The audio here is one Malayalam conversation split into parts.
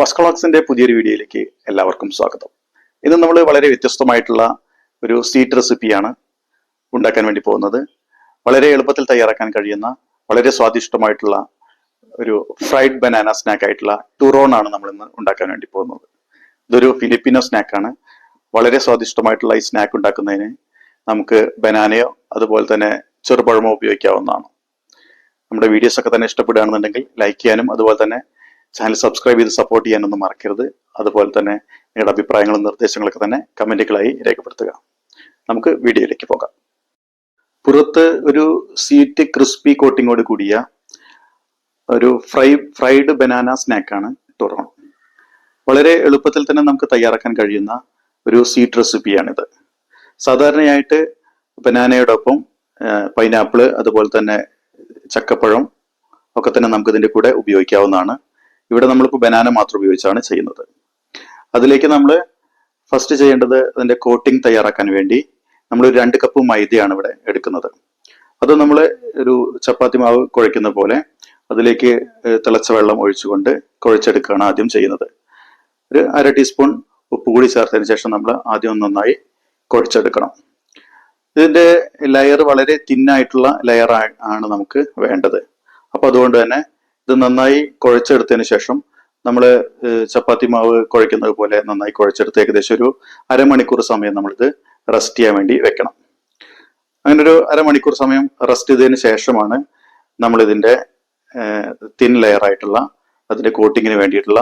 വസ്കളോക്സിന്റെ പുതിയൊരു വീഡിയോയിലേക്ക് എല്ലാവർക്കും സ്വാഗതം. ഇന്ന് നമ്മൾ വളരെ വ്യത്യസ്തമായിട്ടുള്ള ഒരു സ്വീറ്റ് റെസിപ്പിയാണ് ഉണ്ടാക്കാൻ വേണ്ടി പോകുന്നത്. വളരെ എളുപ്പത്തിൽ തയ്യാറാക്കാൻ കഴിയുന്ന വളരെ സ്വാദിഷ്ടമായിട്ടുള്ള ഒരു ഫ്രൈഡ് ബനാന സ്നാക്ക് ആയിട്ടുള്ള ടുറോൺ ആണ് നമ്മൾ ഇന്ന് ഉണ്ടാക്കാൻ വേണ്ടി പോകുന്നത്. ഇതൊരു ഫിലിപ്പിനോ സ്നാക്കാണ് വളരെ സ്വാദിഷ്ടമായിട്ടുള്ള ഈ സ്നാക്ക് ഉണ്ടാക്കുന്നതിന് നമുക്ക് ബനാനയോ അതുപോലെ തന്നെ ചെറുപഴമോ ഉപയോഗിക്കാവുന്നതാണ്. നമ്മുടെ വീഡിയോസ് ഒക്കെ തന്നെ ഇഷ്ടപ്പെടുകയാണെന്നുണ്ടെങ്കിൽ ലൈക്ക് ചെയ്യാനും അതുപോലെ തന്നെ ചാനൽ സബ്സ്ക്രൈബ് ചെയ്ത് സപ്പോർട്ട് ചെയ്യാനൊന്നും മറക്കരുത്. അതുപോലെ തന്നെ നിങ്ങളുടെ അഭിപ്രായങ്ങളും നിർദ്ദേശങ്ങളൊക്കെ തന്നെ കമന്റുകളായി രേഖപ്പെടുത്തുക. നമുക്ക് വീഡിയോയിലേക്ക് പോകാം. പുറത്ത് ഒരു സീറ്റ് ക്രിസ്പി കോട്ടിങ്ങോട് കൂടിയ ഒരു ഫ്രൈ ഫ്രൈഡ് ബനാന സ്നാക്കാണ് ടൊറോൺ വളരെ എളുപ്പത്തിൽ തന്നെ നമുക്ക് തയ്യാറാക്കാൻ കഴിയുന്ന ഒരു സീറ്റ് റെസിപ്പിയാണിത് സാധാരണയായിട്ട് ബനാനയോടൊപ്പം പൈനാപ്പിൾ അതുപോലെ തന്നെ ചക്കപ്പഴം ഒക്കെ തന്നെ നമുക്കിതിന്റെ കൂടെ ഉപയോഗിക്കാവുന്നതാണ്. ഇവിടെ നമ്മളിപ്പോൾ ബനാന മാത്രം ഉപയോഗിച്ചാണ് ചെയ്യുന്നത്. അതിലേക്ക് നമ്മൾ ഫസ്റ്റ് ചെയ്യേണ്ടത് അതിന്റെ കോട്ടിംഗ് തയ്യാറാക്കാൻ വേണ്ടി നമ്മൾ ഒരു രണ്ട് കപ്പ് മൈദയാണ് ഇവിടെ എടുക്കുന്നത്. അത് നമ്മൾ ഒരു ചപ്പാത്തി മാവ് കുഴയ്ക്കുന്ന പോലെ അതിലേക്ക് തിളച്ച വെള്ളം ഒഴിച്ചുകൊണ്ട് കുഴച്ചെടുക്കുകയാണ് ആദ്യം ചെയ്യുന്നത്. ഒരു അര ടീസ്പൂൺ ഉപ്പ് കൂടി ചേർത്തതിന് ശേഷം നമ്മൾ ആദ്യം നന്നായി കുഴച്ചെടുക്കണം. ഇതിന്റെ ലെയർ വളരെ തിന്നായിട്ടുള്ള ലെയർ ആണ് നമുക്ക് വേണ്ടത്. അപ്പൊ അതുകൊണ്ട് തന്നെ ഇത് നന്നായി കുഴച്ചെടുത്തതിന് ശേഷം നമ്മൾ ചപ്പാത്തി മാവ് കുഴയ്ക്കുന്നത് പോലെ നന്നായി കുഴച്ചെടുത്ത് ഏകദേശം ഒരു അരമണിക്കൂർ സമയം നമ്മളിത് റെസ്റ്റ് ചെയ്യാൻ വേണ്ടി വെക്കണം. അങ്ങനെ ഒരു അരമണിക്കൂർ സമയം റെസ്റ്റ് ചെയ്തതിന് ശേഷമാണ് നമ്മളിതിന്റെ തിൻ ലെയർ ആയിട്ടുള്ള അതിന്റെ കോട്ടിങ്ങിന് വേണ്ടിയിട്ടുള്ള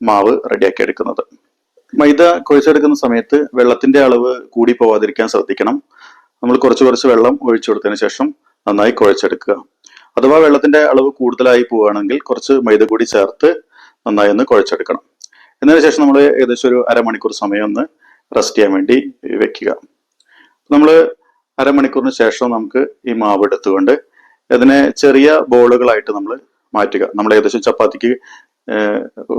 മാവ് റെഡിയാക്കി എടുക്കുന്നത്. മൈദ കുഴച്ചെടുക്കുന്ന സമയത്ത് വെള്ളത്തിന്റെ അളവ് കൂടി പോവാതിരിക്കാൻ ശ്രദ്ധിക്കണം. നമ്മൾ കുറച്ച് കുറച്ച് വെള്ളം ഒഴിച്ചു കൊടുത്തതിന് ശേഷം നന്നായി കുഴച്ചെടുക്കുക. അഥവാ വെള്ളത്തിന്റെ അളവ് കൂടുതലായി പോവുകയാണെങ്കിൽ കുറച്ച് മൈദ കൂടി ചേർത്ത് നന്നായി ഒന്ന് കുഴച്ചെടുക്കണം. എന്നതിന് ശേഷം നമ്മൾ ഏകദേശം ഒരു അരമണിക്കൂർ സമയം ഒന്ന് റെസ്റ്റ് ചെയ്യാൻ വേണ്ടി വെക്കുക. നമ്മൾ അരമണിക്കൂറിന് ശേഷം നമുക്ക് ഈ മാവ് എടുത്തുകൊണ്ട് അതിനെ ചെറിയ ബോളുകളായിട്ട് നമ്മൾ മാറ്റുക. നമ്മൾ ഏകദേശം ചപ്പാത്തിക്ക്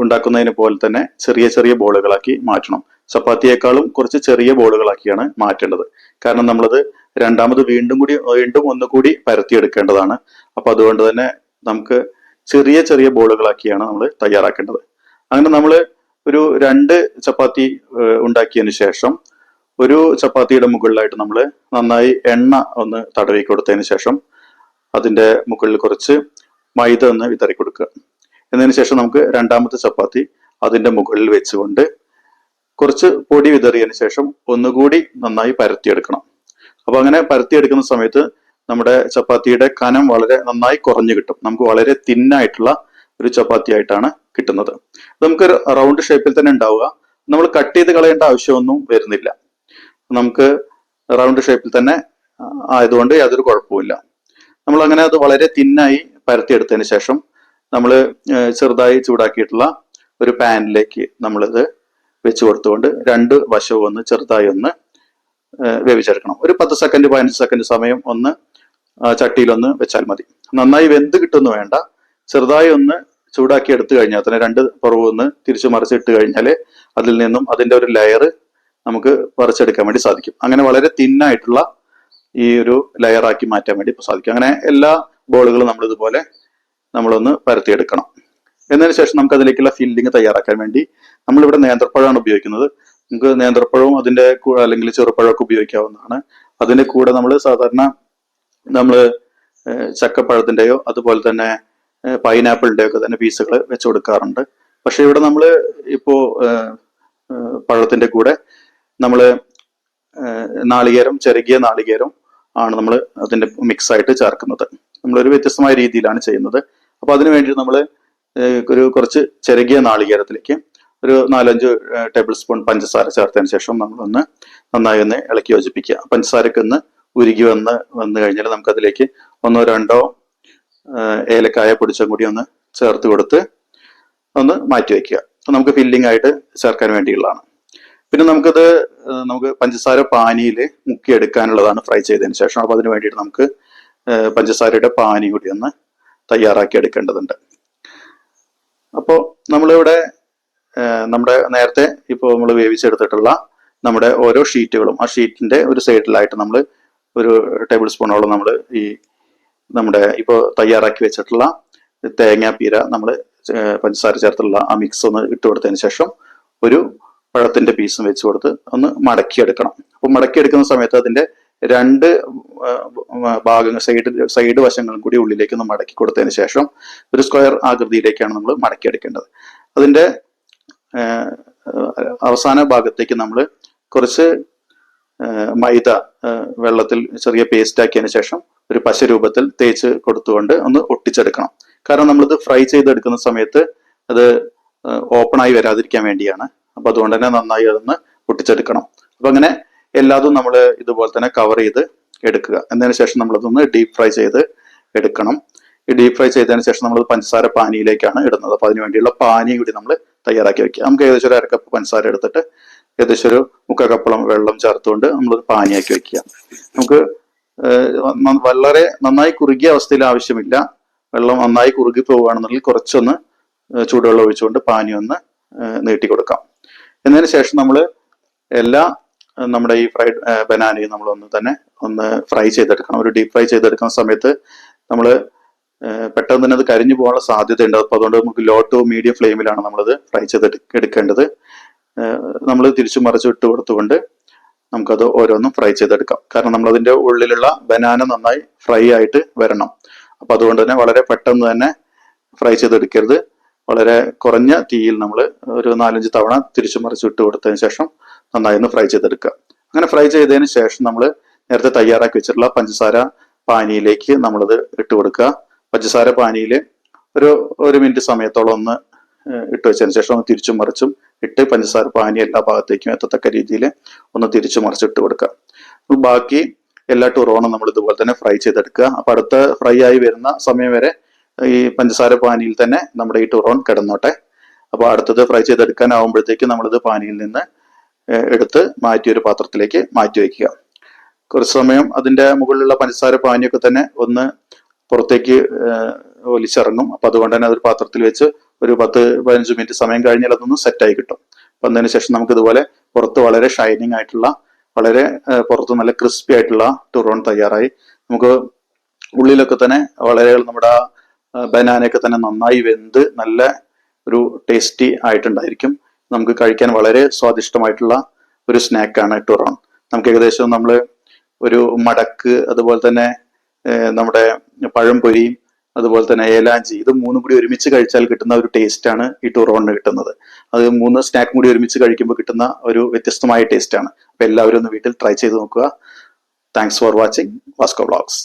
ഉണ്ടാക്കുന്നതിന് പോലെ തന്നെ ചെറിയ ചെറിയ ബോളുകളാക്കി മാറ്റണം. ചപ്പാത്തിയേക്കാളും കുറച്ച് ചെറിയ ബോളുകളാക്കിയാണ് മാറ്റേണ്ടത്. കാരണം നമ്മളത് രണ്ടാമത് വീണ്ടും കൂടി വീണ്ടും ഒന്നുകൂടി പരത്തിയെടുക്കേണ്ടതാണ്. അപ്പൊ അതുകൊണ്ട് തന്നെ നമുക്ക് ചെറിയ ചെറിയ ബോളുകളാക്കിയാണ് നമ്മൾ തയ്യാറാക്കേണ്ടത്. അങ്ങനെ നമ്മൾ ഒരു രണ്ട് ചപ്പാത്തി ഉണ്ടാക്കിയതിന് ശേഷം ഒരു ചപ്പാത്തിയുടെ മുകളിലായിട്ട് നമ്മൾ നന്നായി എണ്ണ ഒന്ന് തടവി കൊടുത്തതിന് ശേഷം അതിന്റെ മുകളിൽ കുറച്ച് മൈദ ഒന്ന് വിതറി കൊടുക്കുക. എന്നതിന് ശേഷം നമുക്ക് രണ്ടാമത്തെ ചപ്പാത്തി അതിന്റെ മുകളിൽ വെച്ചുകൊണ്ട് കുറച്ച് പൊടി വിതറിയതിന് ശേഷം ഒന്നുകൂടി നന്നായി പരത്തിയെടുക്കണം. അപ്പൊ അങ്ങനെ പരത്തിയെടുക്കുന്ന സമയത്ത് നമ്മുടെ ചപ്പാത്തിയുടെ കനം വളരെ നന്നായി കുറഞ്ഞു കിട്ടും. നമുക്ക് വളരെ തിന്നായിട്ടുള്ള ഒരു ചപ്പാത്തി ആയിട്ടാണ് കിട്ടുന്നത്. നമുക്ക് റൗണ്ട് ഷേപ്പിൽ തന്നെ ഉണ്ടാവുക. നമ്മൾ കട്ട് ചെയ്ത് കളയേണ്ട ആവശ്യമൊന്നും വരുന്നില്ല. നമുക്ക് റൗണ്ട് ഷേപ്പിൽ തന്നെ ആയതുകൊണ്ട് യാതൊരു കുഴപ്പമില്ല നമ്മൾ അങ്ങനെ അത് വളരെ തിന്നായി പരത്തിയെടുത്തതിന് ശേഷം നമ്മൾ ചെറുതായി ചൂടാക്കിയിട്ടുള്ള ഒരു പാനിലേക്ക് നമ്മളിത് വെച്ച് കൊടുത്തുകൊണ്ട് രണ്ട് വശവും ഒന്ന് ചെറുതായി ഒന്ന് വേവിച്ചെടുക്കണം. ഒരു പത്ത് സെക്കൻഡ് പതിനഞ്ച് സെക്കൻഡ് സമയം ഒന്ന് ചട്ടിയിലൊന്ന് വെച്ചാൽ മതി. നന്നായി വെന്ത് കിട്ടുന്നു വേണ്ട. ചെറുതായി ഒന്ന് ചൂടാക്കി എടുത്തു കഴിഞ്ഞാൽ തന്നെ രണ്ട് പുറവ് ഒന്ന് തിരിച്ചു മറിച്ചിട്ട് കഴിഞ്ഞാൽ അതിൽ നിന്നും അതിന്റെ ഒരു ലെയർ നമുക്ക് പറിച്ചെടുക്കാൻ വേണ്ടി സാധിക്കും. അങ്ങനെ വളരെ തിന്നായിട്ടുള്ള ഈ ഒരു ലെയറാക്കി മാറ്റാൻ വേണ്ടി സാധിക്കും. അങ്ങനെ എല്ലാ ബോളുകളും നമ്മൾ ഇതുപോലെ നമ്മളൊന്ന് പരത്തിയെടുക്കണം. എന്നതിന് ശേഷം നമുക്ക് അതിലേക്കുള്ള ഫില്ലിങ് തയ്യാറാക്കാൻ വേണ്ടി നമ്മളിവിടെ നേന്ത്രപ്പഴമാണ് ഉപയോഗിക്കുന്നത്. നമുക്ക് നേന്ത്രപ്പഴവും അതിന്റെ അല്ലെങ്കിൽ ചെറുപ്പഴമൊക്കെ ഉപയോഗിക്കാവുന്നതാണ്. അതിന്റെ കൂടെ നമ്മൾ സാധാരണ നമ്മൾ ചക്കപ്പഴത്തിന്റെയോ അതുപോലെ തന്നെ പൈനാപ്പിളിന്റെയോ ഒക്കെ തന്നെ പീസുകൾ വെച്ച് കൊടുക്കാറുണ്ട്. പക്ഷെ ഇവിടെ നമ്മൾ ഇപ്പോ പഴത്തിന്റെ കൂടെ നമ്മൾ നാളികേരം ചെറുകിയ നാളികേരം ആണ് നമ്മൾ അതിന്റെ മിക്സ് ആയിട്ട് ചേർക്കുന്നത്. നമ്മളൊരു വ്യത്യസ്തമായ രീതിയിലാണ് ചെയ്യുന്നത്. അപ്പൊ അതിനു വേണ്ടി നമ്മൾ ഒരു കുറച്ച് ചെറുകിയ നാളികേരത്തിലേക്ക് ഒരു നാലഞ്ച് ടേബിൾ സ്പൂൺ പഞ്ചസാര ചേർത്തതിന് ശേഷം നമ്മളൊന്ന് നന്നായി ഒന്ന് ഇളക്കി യോജിപ്പിക്കുക. പഞ്ചസാരക്ക് ഒന്ന് ഉരുകി വന്ന് വന്നു കഴിഞ്ഞാൽ നമുക്കതിലേക്ക് ഒന്നോ രണ്ടോ ഏലക്കായ പൊടിച്ചും കൂടി ഒന്ന് ചേർത്ത് കൊടുത്ത് ഒന്ന് മാറ്റി വയ്ക്കുക. നമുക്ക് ഫില്ലിംഗ് ആയിട്ട് ചേർക്കാൻ വേണ്ടിയുള്ളതാണ്. പിന്നെ നമുക്കത് നമുക്ക് പഞ്ചസാര പാനിയിൽ മുക്കിയെടുക്കാനുള്ളതാണ് ഫ്രൈ ചെയ്തതിന് ശേഷം. അപ്പോൾ അതിന് വേണ്ടിയിട്ട് നമുക്ക് പഞ്ചസാരയുടെ പാനി കൂടി ഒന്ന് തയ്യാറാക്കി എടുക്കേണ്ടതുണ്ട്. അപ്പോൾ നമ്മളിവിടെ നമ്മുടെ നേരത്തെ ഇപ്പോൾ നമ്മൾ വേവിച്ചെടുത്തിട്ടുള്ള നമ്മുടെ ഓരോ ഷീറ്റുകളും ആ ഷീറ്റിന്റെ ഒരു സൈഡിലായിട്ട് നമ്മൾ ഒരു ടേബിൾ സ്പൂണോളം നമ്മൾ ഈ നമ്മുടെ ഇപ്പോൾ തയ്യാറാക്കി വെച്ചിട്ടുള്ള തേങ്ങാപ്പീര നമ്മൾ പഞ്ചസാര ചേർത്തുള്ള ആ മിക്സ് ഒന്ന് ഇട്ട് കൊടുത്തതിന് ശേഷം ഒരു പഴത്തിന്റെ പീസും വെച്ച് കൊടുത്ത് ഒന്ന് മടക്കിയെടുക്കണം. അപ്പോൾ മടക്കിയെടുക്കുന്ന സമയത്ത് അതിന്റെ രണ്ട് ഭാഗങ്ങൾ സൈഡ് സൈഡ് വശങ്ങളും കൂടി ഉള്ളിലേക്ക് ഒന്ന് മടക്കി കൊടുത്തതിന് ശേഷം ഒരു സ്ക്വയർ ആകൃതിയിലേക്കാണ് നമ്മൾ മടക്കിയെടുക്കേണ്ടത് അതിന്റെ അവസാന ഭാഗത്തേക്ക് നമ്മൾ കുറച്ച് മൈദ വെള്ളത്തിൽ ചെറിയ പേസ്റ്റ് ആക്കിയതിന് ശേഷം ഒരു പശ രൂപത്തിൽ തേച്ച് കൊടുത്തുകൊണ്ട് ഒന്ന് ഒട്ടിച്ചെടുക്കണം. കാരണം നമ്മളിത് ഫ്രൈ ചെയ്തെടുക്കുന്ന സമയത്ത് അത് ഓപ്പണായി വരാതിരിക്കാൻ വേണ്ടിയാണ്. അപ്പൊ അതുകൊണ്ട് തന്നെ നന്നായി അതൊന്ന് ഒട്ടിച്ചെടുക്കണം. അപ്പൊ അങ്ങനെ എല്ലാതും നമ്മൾ ഇതുപോലെ തന്നെ കവർ ചെയ്ത് എടുക്കുക. എന്നതിന് ശേഷം നമ്മളതൊന്ന് ഡീപ് ഫ്രൈ ചെയ്ത് എടുക്കണം. ഈ ഡീപ് ഫ്രൈ ചെയ്തതിന് ശേഷം നമ്മൾ പഞ്ചസാര പാനിയിലേക്കാണ് ഇടുന്നത്. അപ്പൊ അതിന് വേണ്ടിയുള്ള പാനി കൂടി നമ്മൾ തയ്യാറാക്കി വെക്കുക. നമുക്ക് ഏകദേശം ഒരു അരക്കപ്പ് പഞ്ചസാര എടുത്തിട്ട് ഏകദേശം ഒരു മുക്കാൽ കപ്പളം വെള്ളം ചേർത്തുകൊണ്ട് നമ്മൾ പാനിയാക്കി വെക്കുക. നമുക്ക് വളരെ നന്നായി കുറുകിയ അവസ്ഥയിൽ ആവശ്യമില്ല. വെള്ളം നന്നായി കുറുകി പോവുകയാണെന്നുണ്ടെങ്കിൽ കുറച്ചൊന്ന് ചൂടുവെള്ളം ഒഴിച്ചുകൊണ്ട് പാനി ഒന്ന് നീട്ടി കൊടുക്കാം എന്നതിന് ശേഷം നമ്മൾ എല്ലാ നമ്മുടെ ഈ ഫ്രൈഡ് ബനാനയും നമ്മൾ ഒന്ന് തന്നെ ഒന്ന് ഫ്രൈ ചെയ്തെടുക്കണം. ഒരു ഡീപ് ഫ്രൈ ചെയ്തെടുക്കുന്ന സമയത്ത് നമ്മൾ പെട്ടെന്ന് തന്നെ അത് കരിഞ്ഞു പോകാനുള്ള സാധ്യതയുണ്ട്. അപ്പോൾ അതുകൊണ്ട് നമുക്ക് ലോ ടു മീഡിയം ഫ്ലെയിമിലാണ് നമ്മളത് ഫ്രൈ ചെയ്ത് എടുക്കേണ്ടത്. നമ്മൾ തിരിച്ചു മറിച്ച് ഇട്ട് കൊടുത്തുകൊണ്ട് നമുക്കത് ഓരോന്നും ഫ്രൈ ചെയ്തെടുക്കാം. കാരണം നമ്മൾ അതിന്റെ ഉള്ളിലുള്ള ബനാന നന്നായി ഫ്രൈ ആയിട്ട് വരണം. അപ്പൊ അതുകൊണ്ട് തന്നെ വളരെ പെട്ടെന്ന് തന്നെ ഫ്രൈ ചെയ്തെടുക്കരുത്. വളരെ കുറഞ്ഞ തീയിൽ നമ്മൾ ഒരു നാലഞ്ച് തവണ തിരിച്ചു മറിച്ച് ഇട്ട് കൊടുത്തതിന് ശേഷം നന്നായി ഒന്ന് ഫ്രൈ ചെയ്തെടുക്കുക. അങ്ങനെ ഫ്രൈ ചെയ്തതിന് ശേഷം നമ്മൾ നേരത്തെ തയ്യാറാക്കി വെച്ചിട്ടുള്ള പഞ്ചസാര പാനിയിലേക്ക് നമ്മളത് ഇട്ട് കൊടുക്കുക. പഞ്ചസാര പാനിയിൽ ഒരു ഒരു മിനിറ്റ് സമയത്തോളം ഒന്ന് ഇട്ട് വെച്ചതിന് ശേഷം ഒന്ന് തിരിച്ചും മറിച്ചും ഇട്ട് പഞ്ചസാര പാനി എല്ലാ ഭാഗത്തേക്കും എത്തത്തക്ക രീതിയിൽ ഒന്ന് തിരിച്ചു മറിച്ച് ഇട്ട് കൊടുക്കുക. ബാക്കി എല്ലാ ടൂറോണും നമ്മൾ ഇതുപോലെ തന്നെ ഫ്രൈ ചെയ്തെടുക്കുക. അപ്പം അടുത്ത ഫ്രൈ ആയി വരുന്ന സമയം വരെ ഈ പഞ്ചസാര പാനിയിൽ തന്നെ നമ്മുടെ ഈ ടൂറോൺ കിടന്നോട്ടെ. അപ്പോൾ അടുത്തത് ഫ്രൈ ചെയ്തെടുക്കാൻ ആവുമ്പോഴത്തേക്ക് നമ്മളിത് പാനിയിൽ നിന്ന് എടുത്ത് മാറ്റി ഒരു പാത്രത്തിലേക്ക് മാറ്റി വയ്ക്കുക. കുറച്ച് സമയം അതിന്റെ മുകളിലുള്ള പഞ്ചസാര പാനിയൊക്കെ തന്നെ ഒന്ന് പുറത്തേക്ക് ഒലിച്ചിറങ്ങും. അപ്പം അതുകൊണ്ട് തന്നെ അതൊരു പാത്രത്തിൽ വെച്ച് ഒരു പത്ത് പതിനഞ്ച് മിനിറ്റ് സമയം കഴിഞ്ഞാൽ അതൊന്ന് സെറ്റായി കിട്ടും. അപ്പം അതിന് ശേഷം നമുക്ക് ഇതുപോലെ പുറത്ത് വളരെ ഷൈനിങ് ആയിട്ടുള്ള വളരെ പുറത്ത് നല്ല ക്രിസ്പി ആയിട്ടുള്ള ടുറോൺ തയ്യാറായി. നമുക്ക് ഉള്ളിലൊക്കെ തന്നെ വളരെ നമ്മുടെ ബനാനയൊക്കെ തന്നെ നന്നായി വെന്ത് നല്ല ഒരു ടേസ്റ്റി ആയിട്ടുണ്ടായിരിക്കും. നമുക്ക് കഴിക്കാൻ വളരെ സ്വാദിഷ്ടമായിട്ടുള്ള ഒരു സ്നാക്കാണ് ടുറോൺ നമുക്ക് ഏകദേശം നമ്മൾ ഒരു മടക്ക് അതുപോലെ തന്നെ നമ്മുടെ പഴംപൊരിയും അതുപോലെ തന്നെ ഏലാഞ്ചി ഇത് മൂന്നും കൂടി ഒരുമിച്ച് കഴിച്ചാൽ കിട്ടുന്ന ഒരു ടേസ്റ്റ് ആണ് ഈ ടൂറോണിന് കിട്ടുന്നത്. അത് മൂന്ന് സ്നാക്കും കൂടി ഒരുമിച്ച് കഴിക്കുമ്പോൾ കിട്ടുന്ന ഒരു വ്യത്യസ്തമായ ടേസ്റ്റ് ആണ് അപ്പൊ എല്ലാവരും ഒന്ന് വീട്ടിൽ ട്രൈ ചെയ്ത് നോക്കുക. Thanks for watching Vasco vlogs